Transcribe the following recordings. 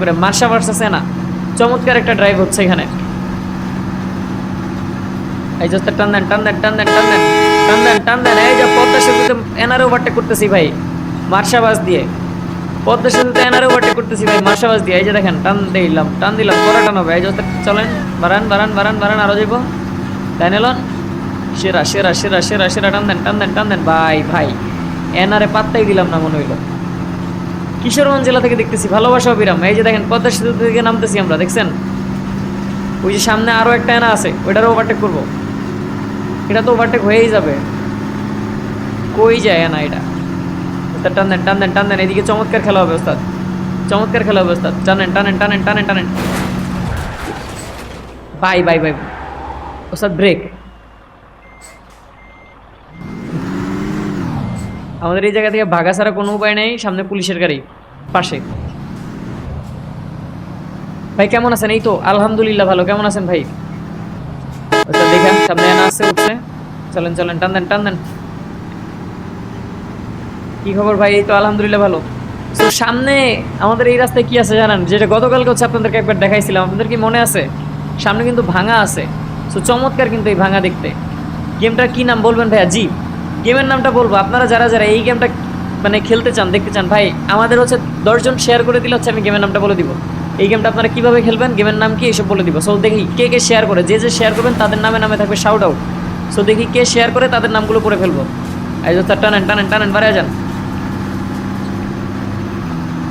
করে Marsha versus এনা। চমৎকার একটা ড্রাইভ হচ্ছে এখানে। এই যে টান দেন টান দেন টান দেন টান দেন টান দেন টান দেন। এই যে পদ্মা সেতুতে ওভারটেক করতেছি ভাই মার্শাবাস দিয়ে। পদ্মা সেতুতে ওভারটেক করতেছি ভাই মার্শাবাস দিয়ে। এই যে দেখেন, টান দিলাম টান দিলাম টান হবে। এই যে চলেন বারান বারান বারান বারান আরও যাইব। তাই নিলন সেরা সেরা সেরা সেরা সেরা, টান দেন টান দেন টান দেন। ভাই ভাই, এনারে পাত্তাই দিলাম না মনে হইল। কিশোরগঞ্জ জেলা থেকে দেখতেছি, ভালোবাসা অবিরাম। এই যে দেখেন, পদ্মা সেতু থেকে নামতেছি আমরা, দেখছেন? ওই যে সামনে আরও একটা এনা আছে, ওইটারও ওভারটেক করব। এটা তো ওভারটেক হয়েই যাবে। কই যায় না এটা? ওস্তাদ, টান দেন, টান টান এদিকে চমৎকার খেলা হবে, ওস্তাদ। চমৎকার খেলা হবে, ওস্তাদ। টানেন টানেন টানেন টানেন টানেন বাই বাই বাই। ওস্তাদ ব্রেক আমাদের এই জায়গা থেকে ভাগা ছাড়া কোনো উপায় নেই, সামনে পুলিশের গাড়ি, পাশে। ভাই, কেমন আছেন? এই তো, আলহামদুলিল্লাহ ভালো। কেমন আছেন ভাই? ওটা দেখেন সামনে আনা আছে, উঠছে। চলেন চলেন, টান দেন টান দেন। কি খবর ভাই? এই তো, আলহামদুলিল্লাহ ভালো। তো সামনে আমাদের এই রাস্তায় কি আছে জানেন? যেটা গতকালকে হচ্ছে আপনাদেরকে একবার দেখাইছিলাম। আপনাদের কি মনে আছে? সামনে কিন্তু ভাঙা আছে। সো চমৎকার কিন্তু এই ভাঙা দেখতে। গেমটার কি নাম বলবেন ভাইয়া? জি। গেমের নামটা বলব। আপনারা যারা যারা এই গেমটা মানে খেলতে চান, দেখতে চান, ভাই, আমাদের হচ্ছে দশজন শেয়ার করে দিলে হচ্ছে আমি গেমের নামটা বলে দিব। এই গেমটা আপনারা কীভাবে খেলবেন, গেমের নাম কি এসব বলে দিব। সো দেখি কে কে শেয়ার করে, যে যে শেয়ার করবেন তাদের নামে নামে থাকবে শাউট আউট সো দেখি কে শেয়ার করে তাদের নামগুলো করে ফেলব। যে তার টানেন টানেন টানেন বাড়ে যান।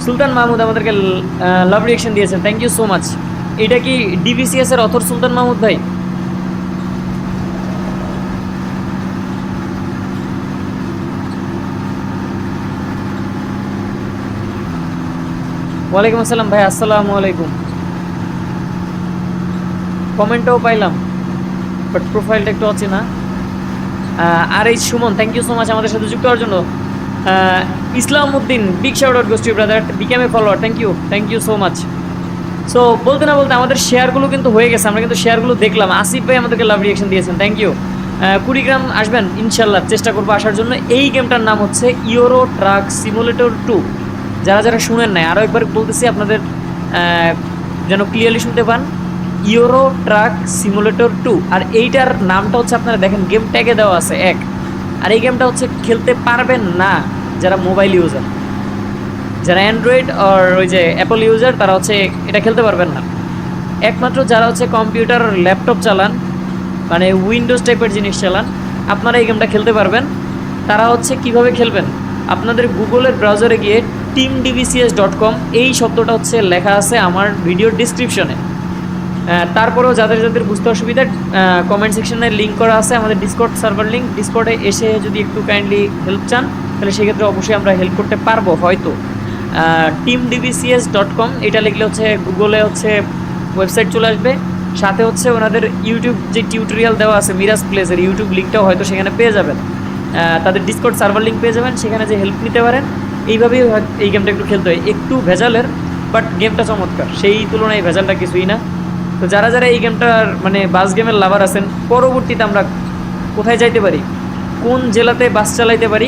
সুলতান মাহমুদ আমাদেরকে লাভ রিয়েকশন দিয়েছেন। থ্যাংক ইউ সো মাচ এটা কি ডিবিসিএস এর অথর সুলতান মাহমুদ ভাই? ওয়ালাইকুম আসসালাম ভাই, আসসালামু আলাইকুম। কমেন্টটাও পাইলাম বাট প্রোফাইলটা একটু আছে না। আর এই Suman thank you so much আমাদের সাথে যুক্ত হওয়ার জন্য। Islam Uddin big shout out গোস্টি brother became a follower thank you thank you so much so বলতে না বলতে আমাদের শেয়ারগুলো কিন্তু হয়ে গেছে, আমরা কিন্তু শেয়ারগুলো দেখলাম। আসিফ ভাই আমাদেরকে লাভ রিয়েকশন দিয়েছেন থ্যাংক ইউ কুড়িগ্রাম আসবেন, ইনশাল্লাহ, চেষ্টা করব আসার জন্য। এই গেমটার নাম হচ্ছে ইউরো ট্রাক সিমুলেটর টু যারা যারা শুনেন নাই আরও একবার বলতেছি আপনাদের যেন ক্লিয়ারলি শুনতে পান ইউরো ট্রাক সিমুলেটর টু আর এইটার নামটা হচ্ছে আপনারা দেখেন গেম ট্যাগে দেওয়া আছে এক। আর এই গেমটা হচ্ছে খেলতে পারবেন না যারা মোবাইল ইউজার যারা অ্যান্ড্রয়েড আর ওই যে অ্যাপল ইউজার তারা হচ্ছে এটা খেলতে পারবেন না। একমাত্র যারা হচ্ছে কম্পিউটার ল্যাপটপ চালান মানে উইন্ডোজ টাইপের জিনিস চালান, আপনারা এই গেমটা খেলতে পারবেন। তারা হচ্ছে কীভাবে খেলবেন? আপনাদের গুগলের ব্রাউজারে গিয়ে টিম ডিবিসিএস ডট কম এই শব্দটা হচ্ছে লেখা আছে আমার ভিডিওর ডিসক্রিপশনে তারপরেও যাদের যাদের বুঝতে অসুবিধা কমেন্ট সেকশনে লিঙ্ক করা আছে, আমাদের ডিসকর্ড সার্ভার লিঙ্ক ডিসকর্ডে এসে যদি একটু কাইন্ডলি হেল্প চান, তাহলে সেক্ষেত্রে অবশ্যই আমরা হেল্প করতে পারব হয়তো। টিম ডিবিসিএস ডট কম এটা লিখলে হচ্ছে গুগলে হচ্ছে ওয়েবসাইট চলে আসবে। সাথে হচ্ছে ওনাদের ইউটিউব যে টিউটোরিয়াল দেওয়া আছে মিরাজ প্লেসের ইউটিউব লিঙ্কটাও হয়তো সেখানে পেয়ে যাবেন। তাদের ডিসকর্ড সার্ভার লিঙ্ক পেয়ে যাবেন, সেখানে যে হেল্প নিতে পারেন এইভাবেই এই গেমটা একটু খেলতে হয়। একটু ভেজালের বাট গেমটা চমৎকার। সেই তুলনায় ভেজালটা কিছুই না। তো যারা যারা এই গেমটার মানে বাস গেমের লাভার আছেন, পরবর্তীতে আমরা কোথায় যাইতে পারি? কোন জেলাতে বাস চালাইতে পারি?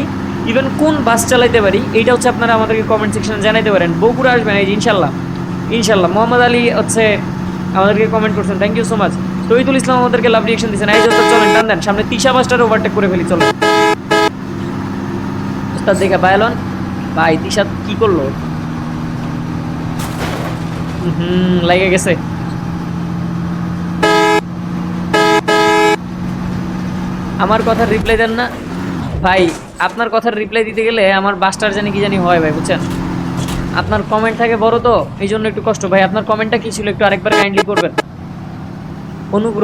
ইভেন কোন বাস চালাইতে পারি? এইটা হচ্ছে আপনারা আমাদেরকে কমেন্ট সেকশনে জানাইতে পারেন। বগুড়া আসবেন, এই ইনশাল্লাহ ইনশাল্লাহ মোহাম্মদ আলী হচ্ছে আমাদেরকে কমেন্ট করছেন। Thank you so much Shahidul Islam আমাদেরকে লাভ রিয়েকশন দিচ্ছেন। এই যত চলেন টান দেন। সামনে তিশা বাসটার ওভারটেক করে ফেলি চলো ওস্তাদ, দেখা, বায়ালন। ভাই তিশা কি করল? হুম লাগে গেছে। আমার কথার রিপ্লাই দেন না। ভাই, আপনার কথার রিপ্লাই দিতে গেলে আমার বাসটার জানি কি জানি হয় ভাই, বুঝছেন? আপনার কমেন্ট থাকে বড় তো এই জন্য একটু কষ্ট। ভাই, আপনার কমেন্টটা কি ছিল? একটু আরেকবার কাইন্ডলি করবেন। অনুগ্রহ